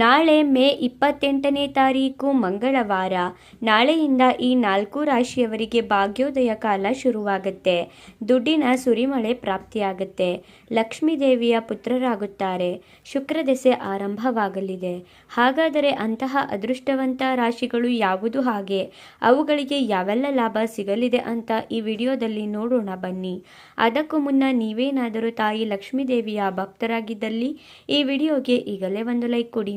ನಾಳೆ ಮೇ ಇಪ್ಪತ್ತೆಂಟನೇ ತಾರೀಕು ಮಂಗಳವಾರ. ನಾಳೆಯಿಂದ ಈ ನಾಲ್ಕು ರಾಶಿಯವರಿಗೆ ಭಾಗ್ಯೋದಯ ಕಾಲ ಶುರುವಾಗುತ್ತೆ. ದುಡ್ಡಿನ ಸುರಿಮಳೆ ಪ್ರಾಪ್ತಿಯಾಗುತ್ತೆ. ಲಕ್ಷ್ಮೀದೇವಿಯ ಪುತ್ರರಾಗುತ್ತಾರೆ. ಶುಕ್ರ ದೆಸೆ ಆರಂಭವಾಗಲಿದೆ. ಹಾಗಾದರೆ ಅಂತಹ ಅದೃಷ್ಟವಂತ ರಾಶಿಗಳು ಯಾವುದು ಹಾಗೆ? ಅವುಗಳಿಗೆ ಯಾವೆಲ್ಲ ಲಾಭ ಸಿಗಲಿದೆ ಅಂತ ಈ ವಿಡಿಯೋದಲ್ಲಿ ನೋಡೋಣ ಬನ್ನಿ. ಅದಕ್ಕೂ ಮುನ್ನ ನೀವೇನಾದರೂ ತಾಯಿ ಲಕ್ಷ್ಮೀದೇವಿಯ ಭಕ್ತರಾಗಿದ್ದಲ್ಲಿ ಈ ವಿಡಿಯೋಗೆ ಈಗಲೇ ಒಂದು ಲೈಕ್ ಕೊಡಿ.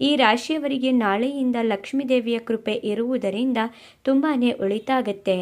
ಈ ರಾಶಿಯವರಿಗೆ ನಾಳೆಯಿಂದ ಲಕ್ಷ್ಮೀ ದೇವಿಯ ಕೃಪೆ ಇರುವುದರಿಂದ ತುಂಬಾ ಒಳಿತಾಗತ್ತೆ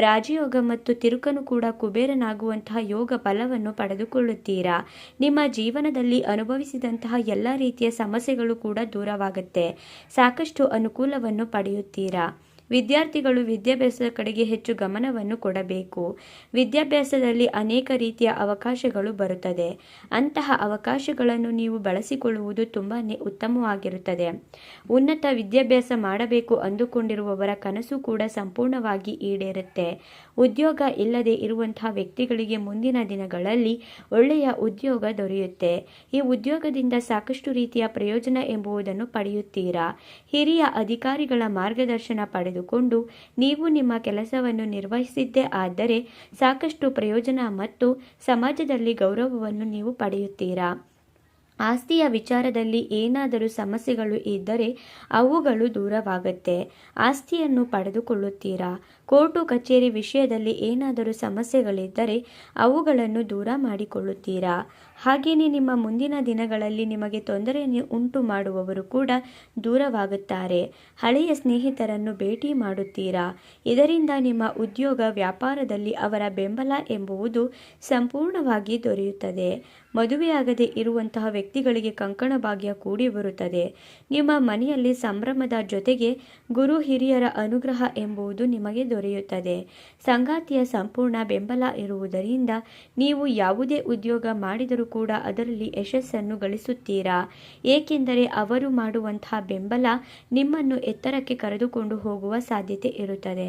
ರಾಜಯೋಗ ಮತ್ತು ತಿರುಕನು ಕೂಡ ಕುಬೇರನಾಗುವಂತಹ ಯೋಗ ಫಲವನ್ನು ಪಡೆದುಕೊಳ್ಳುತ್ತೀರಾ? ನಿಮ್ಮ ಜೀವನದಲ್ಲಿ ಅನುಭವಿಸಿದಂತಹ ಎಲ್ಲ ರೀತಿಯ ಸಮಸ್ಯೆಗಳು ಕೂಡ ದೂರವಾಗುತ್ತೆ. ಸಾಕಷ್ಟು ಅನುಕೂಲವನ್ನು ಪಡೆಯುತ್ತೀರಾ? ವಿದ್ಯಾರ್ಥಿಗಳು ವಿದ್ಯಾಭ್ಯಾಸದ ಕಡೆಗೆ ಹೆಚ್ಚು ಗಮನವನ್ನು ಕೊಡಬೇಕು. ವಿದ್ಯಾಭ್ಯಾಸದಲ್ಲಿ ಅನೇಕ ರೀತಿಯ ಅವಕಾಶಗಳು ಬರುತ್ತದೆ. ಅಂತಹ ಅವಕಾಶಗಳನ್ನು ನೀವು ಬಳಸಿಕೊಳ್ಳುವುದು ತುಂಬಾ ಉತ್ತಮವಾಗಿರುತ್ತದೆ. ಉನ್ನತ ವಿದ್ಯಾಭ್ಯಾಸ ಮಾಡಬೇಕು ಅಂದುಕೊಂಡಿರುವವರ ಕನಸು ಕೂಡ ಸಂಪೂರ್ಣವಾಗಿ ಈಡೇರುತ್ತೆ. ಉದ್ಯೋಗ ಇಲ್ಲದೆ ಇರುವಂತಹ ವ್ಯಕ್ತಿಗಳಿಗೆ ಮುಂದಿನ ದಿನಗಳಲ್ಲಿ ಒಳ್ಳೆಯ ಉದ್ಯೋಗ ದೊರೆಯುತ್ತೆ. ಈ ಉದ್ಯೋಗದಿಂದ ಸಾಕಷ್ಟು ರೀತಿಯ ಪ್ರಯೋಜನ ಎಂಬುದನ್ನು ಪಡೆಯುತ್ತೀರಾ? ಹಿರಿಯ ಅಧಿಕಾರಿಗಳ ಮಾರ್ಗದರ್ಶನ ಪಡೆದು ಪಡೆದುಕೊಂಡು ನೀವು ನಿಮ್ಮ ಕೆಲಸವನ್ನು ನಿರ್ವಹಿಸಿದ್ದೇ ಆದರೆ ಸಾಕಷ್ಟು ಪ್ರಯೋಜನ ಮತ್ತು ಸಮಾಜದಲ್ಲಿ ಗೌರವವನ್ನು ನೀವು ಪಡೆಯುತ್ತೀರಾ? ಆಸ್ತಿಯ ವಿಚಾರದಲ್ಲಿ ಏನಾದರೂ ಸಮಸ್ಯೆಗಳು ಇದ್ದರೆ ಅವುಗಳು ದೂರವಾಗುತ್ತೆ. ಆಸ್ತಿಯನ್ನು ಪಡೆದುಕೊಳ್ಳುತ್ತೀರಾ? ಕೋರ್ಟು ಕಚೇರಿ ವಿಷಯದಲ್ಲಿ ಏನಾದರೂ ಸಮಸ್ಯೆಗಳಿದ್ದರೆ ಅವುಗಳನ್ನು ದೂರ ಮಾಡಿಕೊಳ್ಳುತ್ತೀರಾ? ಹಾಗೆಯೇ ನಿಮ್ಮ ಮುಂದಿನ ದಿನಗಳಲ್ಲಿ ನಿಮಗೆ ತೊಂದರೆಯನ್ನು ಉಂಟು ಮಾಡುವವರು ಕೂಡ ದೂರವಾಗುತ್ತಾರೆ. ಹಳೆಯ ಸ್ನೇಹಿತರನ್ನು ಭೇಟಿ ಮಾಡುತ್ತೀರಾ? ಇದರಿಂದ ನಿಮ್ಮ ಉದ್ಯೋಗ ವ್ಯಾಪಾರದಲ್ಲಿ ಅವರ ಬೆಂಬಲ ಎಂಬುವುದು ಸಂಪೂರ್ಣವಾಗಿ ದೊರೆಯುತ್ತದೆ. ಮದುವೆಯಾಗದೆ ಇರುವಂತಹ ವ್ಯಕ್ತಿಗಳಿಗೆ ಕಂಕಣ ಭಾಗ್ಯ ಕೂಡಿ ಬರುತ್ತದೆ. ನಿಮ್ಮ ಮನೆಯಲ್ಲಿ ಸಂಭ್ರಮದ ಜೊತೆಗೆ ಗುರು ಹಿರಿಯರ ಅನುಗ್ರಹ ಎಂಬುದು ನಿಮಗೆ ದೊರೆಯುತ್ತದೆ. ಸಂಗಾತಿಯ ಸಂಪೂರ್ಣ ಬೆಂಬಲ ಇರುವುದರಿಂದ ನೀವು ಯಾವುದೇ ಉದ್ಯೋಗ ಮಾಡಿದರೂ ಕೂಡ ಅದರಲ್ಲಿ ಯಶಸ್ಸನ್ನು ಗಳಿಸುತ್ತೀರಾ? ಏಕೆಂದರೆ ಅವರು ಮಾಡುವಂತಹ ಬೆಂಬಲ ನಿಮ್ಮನ್ನು ಎತ್ತರಕ್ಕೆ ಕರೆದುಕೊಂಡು ಹೋಗುವ ಸಾಧ್ಯತೆ ಇರುತ್ತದೆ.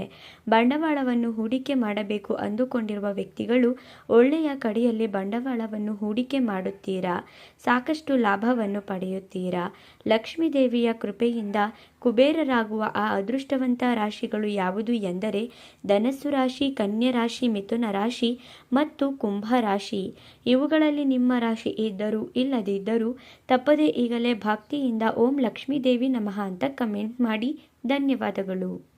ಬಂಡವಾಳವನ್ನು ಹೂಡಿಕೆ ಮಾಡಬೇಕು ಅಂದುಕೊಂಡಿರುವ ವ್ಯಕ್ತಿಗಳು ಒಳ್ಳೆಯ ಕಡೆಯಲ್ಲಿ ಬಂಡವಾಳವನ್ನು ಹೂಡಿಕೆ ಮಾಡುತ್ತೀರಾ? ಸಾಕಷ್ಟು ಲಾಭವನ್ನು ಪಡೆಯುತ್ತೀರಾ? ಲಕ್ಷ್ಮೀದೇವಿಯ ಕೃಪೆಯಿಂದ ಕುಬೇರರಾಗುವ ಆ ಅದೃಷ್ಟವಂತ ರಾಶಿಗಳು ಯಾವುದು ಎಂದರೆ ಧನಸ್ಸು ರಾಶಿ, ಕನ್ಯಾ ರಾಶಿ, ಮಿಥುನ ರಾಶಿ ಮತ್ತು ಕುಂಭ ರಾಶಿ. ಇವುಗಳಲ್ಲಿ ನಿಮ್ಮ ರಾಶಿ ಇದ್ದರೂ ಇಲ್ಲದಿದ್ದರೂ ತಪ್ಪದೇ ಈಗಲೇ ಭಕ್ತಿಯಿಂದ ಓಂ ಲಕ್ಷ್ಮೀದೇವಿ ನಮಃ ಅಂತ ಕಮೆಂಟ್ ಮಾಡಿ. ಧನ್ಯವಾದಗಳು.